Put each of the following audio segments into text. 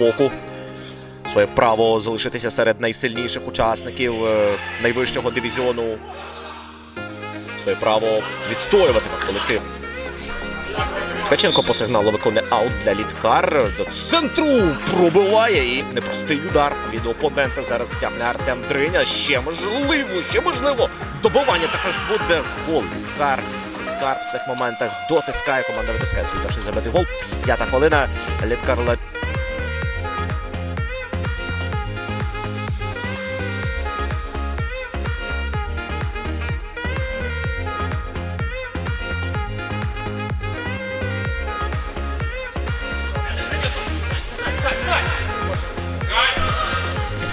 боку. Своє право залишитися серед найсильніших учасників е, найвищого дивізіону. Своє право відстоювати наш колектив. Ткаченко по сигналу виконує аут для Літкар. До центру пробиває і непростий удар від опонента. Зараз стягне Артем Дриня. Ще можливо, ще можливо. Добивання також буде гол. Літкар. Літкар в цих моментах дотискає. Команда витискає свій перший забитий гол. П'ята хвилина. Літкар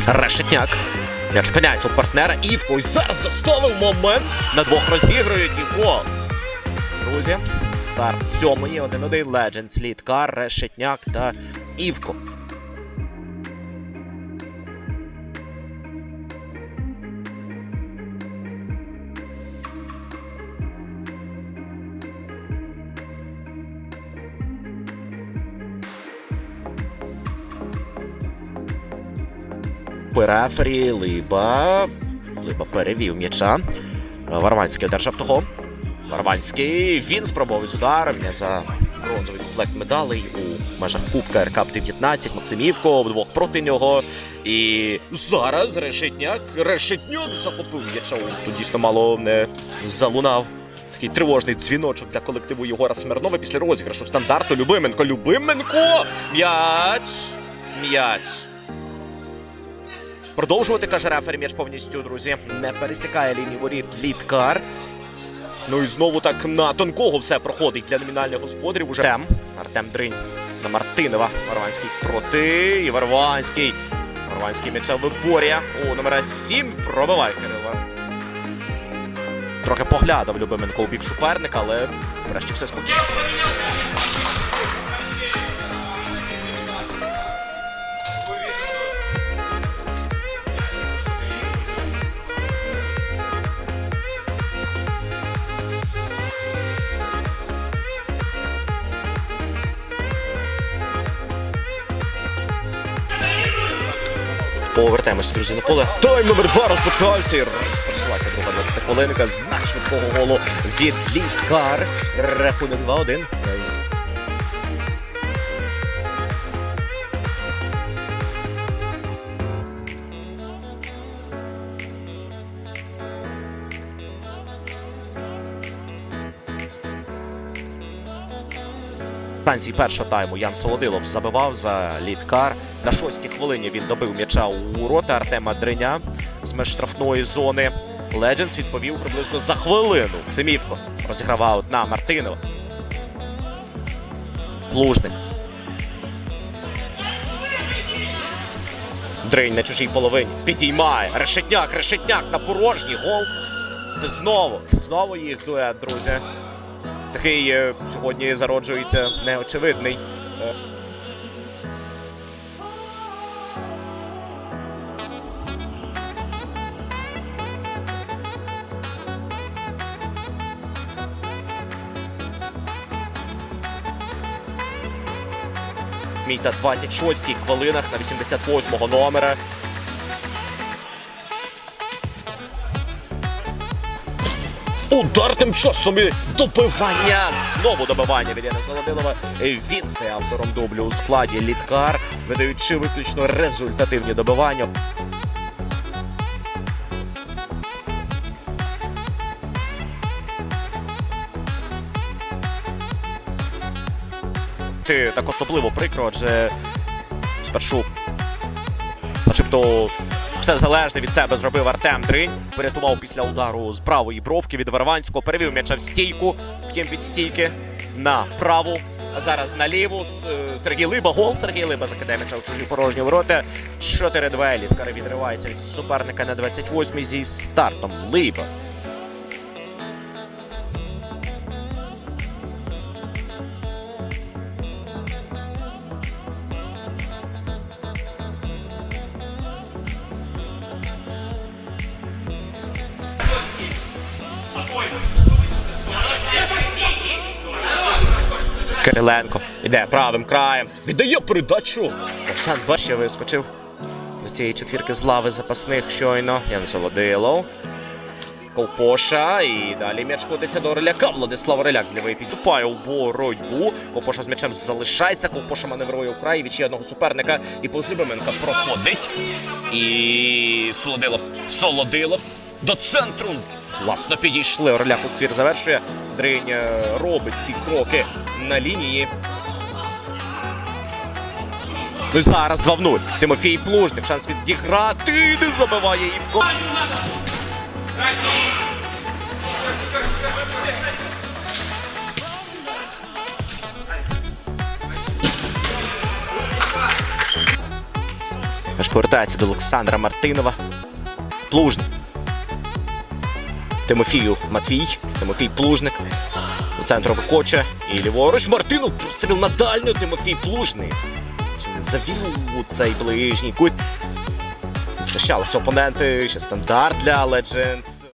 Решетняк. М'яч опиняється у партнера. Івко. І зараз доставив момент. На двох розігрують гол. Друзі, старт сьомої. 1-1. Legends. Слідка, Решетняк та Івко. Рефері Либа. Либа перевів м'яча. Варванський одержав того. Варванський. Він спробував з ударом. За бронзовий комплект медалей у межах Кубка РК 19 Максимівко вдвох проти нього. І зараз Решетняк. Решетняк захопив м'яча. Тут дійсно мало не залунав. Такий тривожний дзвіночок для колективу Єгора Смирнова після розіграшу стандарту. Любименко. Любименко! М'яч! М'яч! Продовжувати, каже рефері, м'яч повністю, друзі. Не пересікає лінію воріт Літкар. Ну і знову так на тонкого все проходить для номінальних господарів. Уже Артем. Артем Дринь на Мартинова. Варванський проти. І Варванський. Варванський м'яча виборює. У номера 7 пробиває Кирила. Трохи поглядав Любименко у бік суперника, але врешті все спокійно. Повертаємося, друзі, на поле. Тайм номер два розпочався. І розпочалася друга 20 хвилинка. Знак швидкого голу від Літкар. Рахунок 2-1. З- Станції першого тайму Ян Солодилов забивав за літкар. На шостій хвилині він добив м'яча у рота Артема Дриня з меж штрафної зони. Ледженс відповів приблизно за хвилину. Семівко розіграв аут на Мартинова. Плужник. Дринь на чужій половині. Підіймає. Решетняк, решетняк на порожній гол. Це знову, знову їх дует, друзі. Такий е, сьогодні зароджується неочевидний. Е, Мій та 26-й хвилинах на 88-го номера. Удар тим часом і добивання. Знову добивання від Яна Солодилова. Він стає автором дублю у складі Літкар, видаючи виключно результативні добивання. Ти так особливо прикро, адже спершу, начебто, все залежне від себе зробив Артем Дринь. Порятував після удару з правої бровки від Варванського. Перевів м'яча в стійку. Втім, від стійки на праву. А зараз на ліву. Е, Сергій Либа. Гол. Сергій Либа закидає м'яча в чужі порожні ворота. 4-2. Літкар відривається від суперника на 28-й зі стартом. Либа. Кириленко іде правим краєм. Віддає передачу. Богдан Баще вискочив до цієї четвірки з лави запасних щойно. Ян Солодилов. Ковпоша. І далі м'яч котиться до Реляка. Владислав Реляк з лівої підступає у боротьбу. Ковпоша з м'ячем залишається. Ковпоша маневрує у край від ще одного суперника. І Повзлюбименка проходить. І Солодилов. Солодилов до центру. Власно підійшли. Орляк у ствір завершує. Дринь е, робить ці кроки на лінії. Ну і зараз 2 в 0. Тимофій Плужник. Шанс відіграти. Не забиває Івко. Аж повертається до Олександра Мартинова. Плужник. Тимофію Матвій. Тимофій Плужник. До центру викоче. І ліворуч Мартинов простріл на дальню. Тимофій Плужний. Чи не завів у цей ближній кут. Знущалися опоненти. Ще стандарт для Legends.